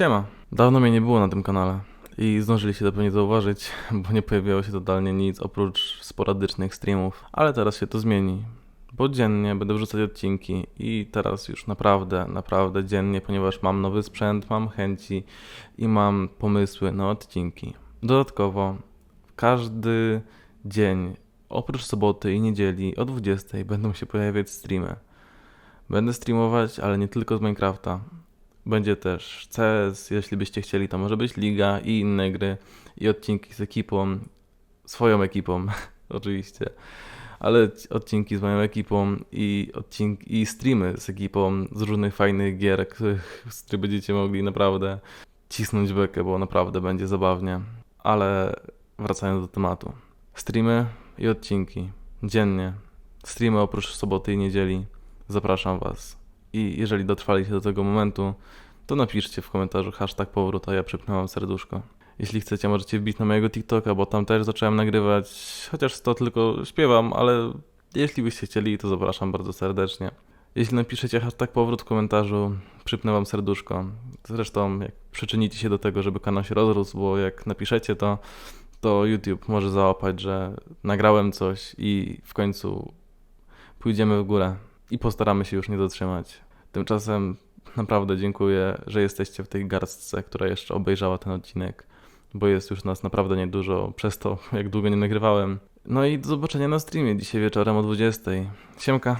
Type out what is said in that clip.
Siema. Dawno mnie nie było na tym kanale i zdążyliście to pewnie zauważyć, bo nie pojawiało się totalnie nic oprócz sporadycznych streamów, ale teraz się to zmieni. Bo dziennie będę wrzucać odcinki i teraz już naprawdę, naprawdę dziennie, ponieważ mam nowy sprzęt, mam chęci i mam pomysły na odcinki. Dodatkowo każdy dzień, oprócz soboty i niedzieli o 20 będą się pojawiać streamy. Będę streamować, ale nie tylko z Minecrafta. Będzie też CS, jeśli byście chcieli, to może być Liga i inne gry i odcinki z ekipą, swoją ekipą oczywiście, ale odcinki z moją ekipą i odcinki i streamy z ekipą z różnych fajnych gier, których, z których będziecie mogli naprawdę cisnąć bekę, bo naprawdę będzie zabawnie. Ale wracając do tematu. Streamy i odcinki dziennie. Streamy oprócz soboty i niedzieli. Zapraszam Was. I jeżeli dotrwaliście do tego momentu, to napiszcie w komentarzu hashtag powrót, a ja przypnę serduszko. Jeśli chcecie, możecie wbić na mojego TikToka, bo tam też zacząłem nagrywać, chociaż to tylko śpiewam, ale jeśli byście chcieli, to zapraszam bardzo serdecznie. Jeśli napiszecie hashtag powrót w komentarzu, przypnę wam serduszko. Zresztą, jak przyczynicie się do tego, żeby kanał się rozrósł, bo jak napiszecie to, to YouTube może załapać, że nagrałem coś i w końcu pójdziemy w górę i postaramy się już nie dotrzymać. Tymczasem naprawdę dziękuję, że jesteście w tej garstce, która jeszcze obejrzała ten odcinek, bo jest już nas naprawdę niedużo przez to, jak długo nie nagrywałem. No i do zobaczenia na streamie dzisiaj wieczorem o 20. Siemka.